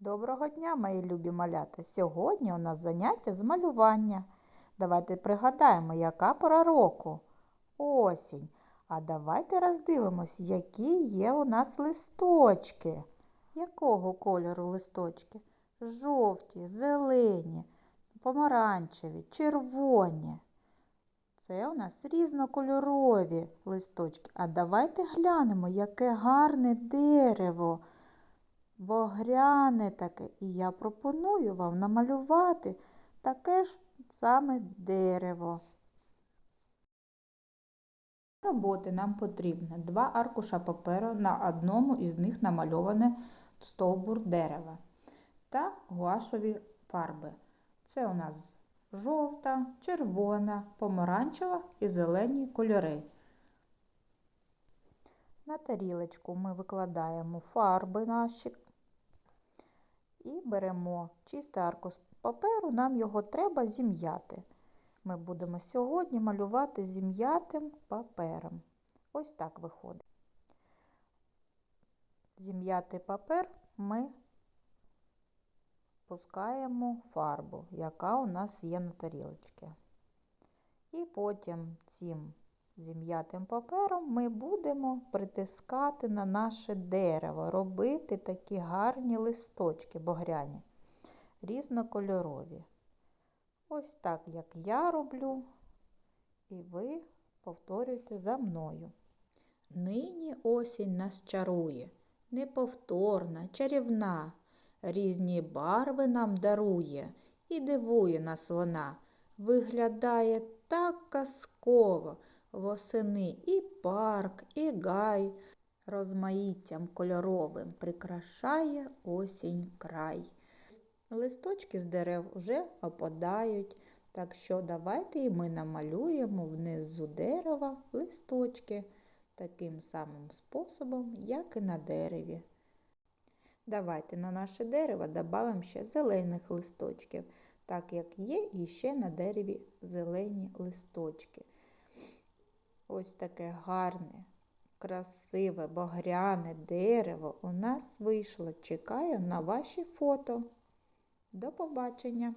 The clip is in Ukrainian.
Доброго дня, мої любі малята! Сьогодні у нас заняття з малювання. Давайте пригадаємо, яка пора року? Осінь. А давайте роздивимось, які є у нас листочки. Якого кольору листочки? Жовті, зелені, помаранчеві, червоні. Це у нас різнокольорові листочки. А давайте глянемо, яке гарне дерево. Багряне таке. І я пропоную вам намалювати таке ж саме дерево. Роботи нам потрібно два аркуша паперу, на одному із них намальоване стовбур дерева та гуашові фарби. Це у нас жовта, червона, помаранчева і зелені кольори. На тарілочку ми викладаємо фарби наші і беремо чистий аркуш паперу, нам його треба зім'яти. Ми будемо сьогодні малювати зім'ятим папером. Ось так виходить. Зім'ятий папер ми пускаємо фарбу, яка у нас є на тарілочці. І потім цим зім'ятим папером ми будемо притискати на наше дерево, робити такі гарні листочки багряні, різнокольорові. Ось так, як я роблю, і ви повторюйте за мною. Нині осінь нас чарує, неповторна, чарівна, різні барви нам дарує і дивує нас вона, виглядає так казково восени і парк, і гай розмаїттям кольоровим прикрашає осінь край. Листочки з дерев вже опадають, так що давайте і ми намалюємо внизу дерева листочки таким самим способом, як і на дереві. Давайте на наше дерево додамо ще зелених листочків, так як є і ще на дереві зелені листочки. Ось таке гарне, красиве, багряне дерево у нас вийшло. Чекаю на ваші фото. До побачення!